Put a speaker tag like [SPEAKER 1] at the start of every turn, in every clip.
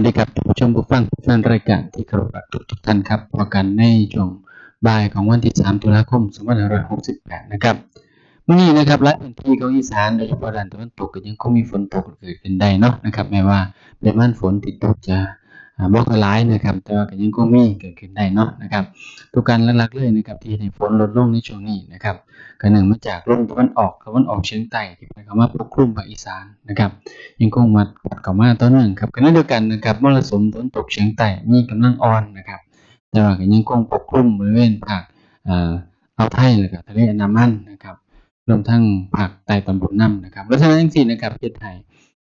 [SPEAKER 1] สวัสดีครับท่านผู้ชมผู้ฟังท่านรายการที่เคารพรักทุกทุกท่านครับพบกันในช่วงบ่ายของวันที่ 3 ตุลาคม 2568 นะครับเมื่อนี้นะครับหลายพื้นที่ของอีสานโดยเฉพาะด้านตะวันตกก็ยังคงมีฝนตกเกิดขึ้นได้เนาะนะครับแม้ว่าปริมาณฝนที่ตกจะ บ่ค่อยหลายนะครับ แต่ว่าก็ยังคงมีเกิดขึ้นได้เนาะนะครับตัวการหลักๆเลยนะครับที่ให้ฝนลดลงในช่วงนี้นะครับก็เนื่งมาจากลมตะวันออกตะวันออกเฉียงใต้ที่พัดเข้ามาปกคลุมภาคอีสานนะครับยังคงมาพัดเข้ามาต่อเนื่องครับขณะเดียวกันนะครับมรสุมตะวันตกเฉียงใต้มีกำลังอ่อนนะครับแต่ว่าก็ยังคงปกคลุมบริเวณภาคอ่ออ่าวไทยแล้วก็ทะเลอันดามันนะครับรวมทั้งภาคใต้ตอนบนน้ำนะครับแล้วฉะนั้นจังซี่นะครับประเทศไทย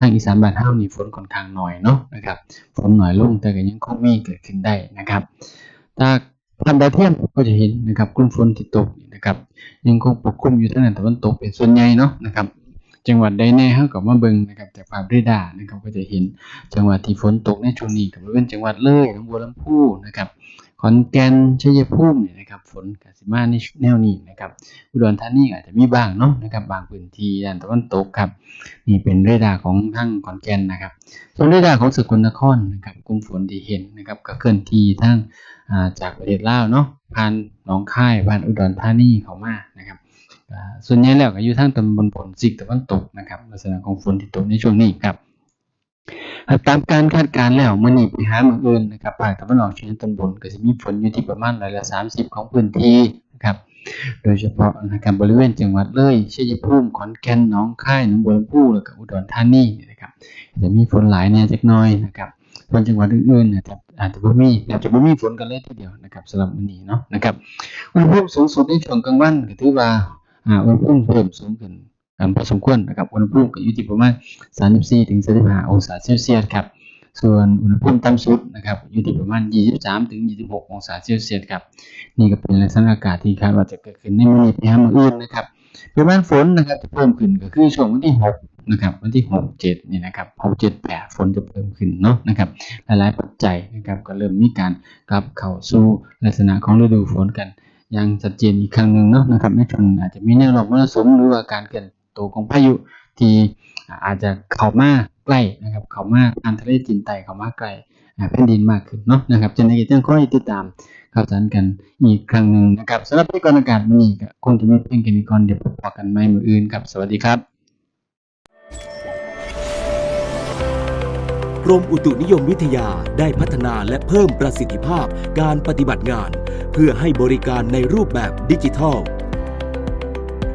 [SPEAKER 1] างอีสานบ้านเฮานี่ฝนค่อนข้างน้อยเนาะนะครับฝนน้อยลงแต่ก็ยังคงมีเกิดขึ้นได้นะครับถ้าทำดาวเทียมก็จะเห็นนะครับกลุ่มฝนที่ตกนะครับยังคงปกคลุมอยู่ทางด้านตะวันตกเป็นส่วนใหญ่เนาะนะครับจังหวัดใดแน่เฮาก็มาเบิ่งนะครับจากภาพเรดาร์นะครับก็จะเห็นจังหวัดที่ฝนตกในช่วงนี้ก็บริเวณจังหวัดเลยหนองบัวลำพูนะครับ ขอนแก่นชัยภูมินี่ยนะครับฝนก็สิมาในแนวนี้นะครับอุดรธานีอาจจะมีบ้างเนาะนะครับบางพื้นที่ด้านตะวันตกครับนี่เป็นเรดาร์ของทางขอนแก่นนะครับส่วนเรดาร์ของสกลนครนะครับกลุ่มฝนที่เห็นนะครับก็เคลื่อนที่ทางาจากประเทศลาวเนาะผ่านหนองคายผ่านอุดรธานีเข้ามานะครับส่วนใหญ่แล้วก็อยู่ทางตำบลผลซิกตะวันตกนะครับลักษณะของฝนที่ตกในช่วงนี้ครับ ตามการคาดการณ์แล้วมื้อนี้ไปหามื้ออื่นนะครับภาคตะวันออกเฉียงตอนบนก็สิมีฝนอยู่ที่ประมาณร้อยละ30 ของพื้นที่นะครับ โดยเฉพาะนะครับบริเวณจังหวัดเลยชัยภูมิขอนแก่นหนองคายหนองบัวลำพูแล้วก็อุดรธานีนะครับจะมีฝนหลายแน่จักน่อยนะครับส่วนจังหวัดอื่นๆนะครับอาจจะบ่มีแทบจะบ่มีฝนกันเลยทีเดียวนะครับสำหรับมื้อนี้เนาะนะครับอุณหภูมิสูงสุดในช่วงกลางวันก็ถือว่าอ่าอุณหภูมิเพิ่มสูงขึ้น พอสมควรนะครับอุณหภูมิก็อยู่ที่ประมาณ 34ถึง35องศาเซลเซียสครับส่วนอุณหภูมิต่ำสุดนะครับอยู่ที่ประมาณ 23ถึง26 องศาเซลเซียสครับนี่ก็เป็นลักษณะอากาศที่คาดว่าจะเกิดขึ้นในมื้อนี้ไปหามื้ออื่นนะครับปริมาณฝนนะครับจะเพิ่มขึ้นก็คือช่วงวันที่ 6 นะครับวันที่6 7นี่นะครับ6 7 8ฝนจะเพิ่มขึ้นเนาะนะครับหลายๆปัจจัยนะครับก็เริ่มมีการกลับเข้าสู่ลักษณะของฤดูฝนกันอย่างชัดเจนอีกครั้งหนึ่งเนาะนะครับในช่วงนี้อาจจะมีแนวโน้มมรสุมหรือว่าการเคลื่อน ตัวของพายุที่อาจจะเข้ามาใกล้นะครับเข้ามาทางทะเลจีนใต้เข้ามาใกล้แผ่นดินมากขึ้นเนาะนะครับจะในกิจกรรมข้อติดตามข่าวสารกันอีกครั้งหนึ่งนะครับสำหรับพยากรณ์อากาศวันนี้ก็คงจะมีเพียงแค่นี้ก่อนเดี๋ยวพบกันใหม่มืออื่นครับสวัสดีครับ
[SPEAKER 2] กรมอุตุนิยมวิทยาได้พัฒนาและเพิ่มประสิทธิภาพการปฏิบัติงาน เพื่อให้บริการในรูปแบบดิจิทัล